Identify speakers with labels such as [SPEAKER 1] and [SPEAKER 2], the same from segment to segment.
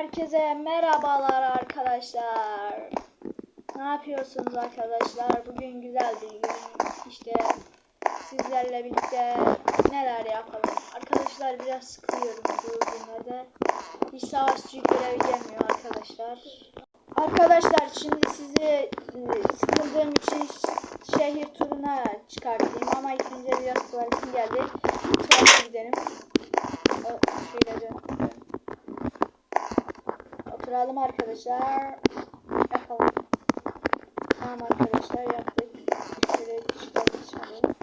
[SPEAKER 1] Herkese merhabalar arkadaşlar. Ne yapıyorsunuz arkadaşlar? Bugün güzel bir gün. İşte sizlerle birlikte neler yapalım? Arkadaşlar biraz sıkılıyorum bu günlerde. Hiç savaşçı görevi gelmiyor arkadaşlar. Arkadaşlar şimdi sizi e, sıkıldığım için şehir turuna çıkartayım ama ilk biraz tuvaletim geldi. Tuvalete gidelim. Oturalım arkadaşlar. Yapalım. Tamam arkadaşlar yaptık. Şöyle çıkalım dışarı.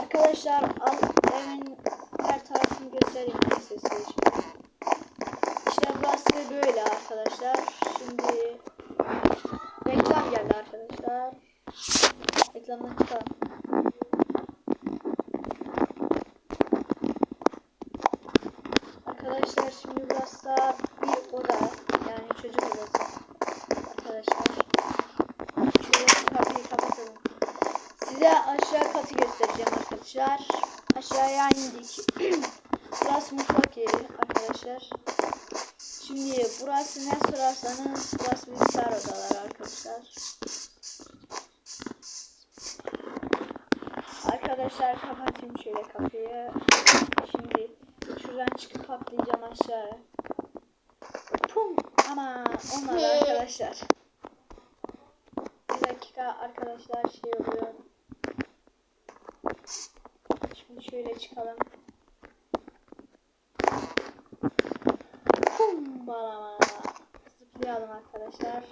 [SPEAKER 1] Arkadaşlar al evin her tarafını göstereyim size. İşte burası böyle arkadaşlar. Şimdi reklam geldi arkadaşlar. Reklamdan çıkalım. Arkadaşlar şimdi burası da bir oda çocuk odası arkadaşlar. Şöyle kapıyı kapatalım. Size aşağı katı göstereceğim arkadaşlar. Aşağıya indik. burası mutfak yeri arkadaşlar. Şimdi burası ne sorarsanız burası bilgisayar odaları arkadaşlar. Arkadaşlar kapatayım şöyle kapıyı. Şimdi şuradan çıkıp atlayacağım aşağıya. Ama olmadı arkadaşlar. Bir dakika arkadaşlar şey oluyor. Şimdi şöyle çıkalım. Pum! Balama. Zıplayalım arkadaşlar.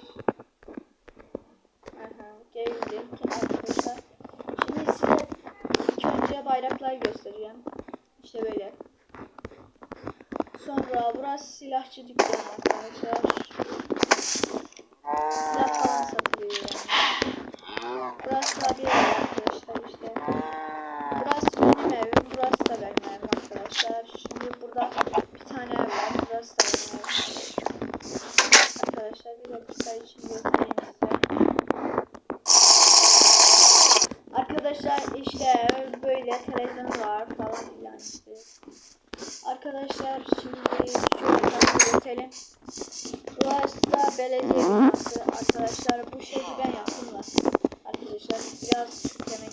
[SPEAKER 1] Aha, geldim arkadaşlar. Şimdi size ilk önce bayraklar göstereceğim. İşte böyle. Sonra burası silahçı dükkanı arkadaşlar. Silah falan satılıyor yani. Burası da bir ev arkadaşlar işte. Burası benim evim, burası da benim evim arkadaşlar. Şimdi burada bir tane ev var, burası da benim evim. Arkadaşlar bir dakika için göstereyim size. Arkadaşlar işte böyle televizyon var falan filan işte. Arkadaşlar. Burası belediye arkadaşlar. Bu şehri ben yaptım da. Arkadaşlar biraz demek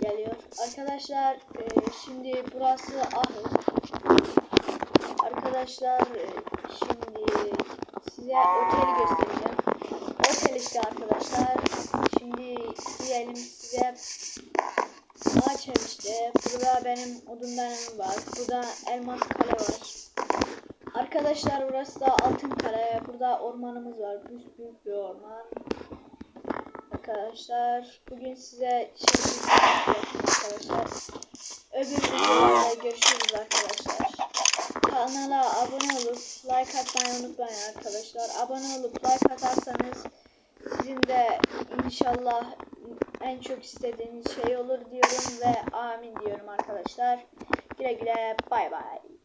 [SPEAKER 1] geliyor. Arkadaşlar e, şimdi burası ahır. Arkadaşlar e, şimdi size oteli göstereceğim. Otel işte arkadaşlar. Şimdi diyelim size ağaç. Burada benim odundan evim var. Burada elmas kale var. Arkadaşlar burası da altın kale. Burada ormanımız var. Büyük büyük bir orman. Arkadaşlar bugün size şey arkadaşlar. Öbür videoda görüşürüz arkadaşlar. Kanala abone olup like atmayı unutmayın arkadaşlar. Abone olup like atarsanız sizin de inşallah en çok istediğiniz şey olur diyorum ve amin diyorum arkadaşlar. Güle güle bay bay.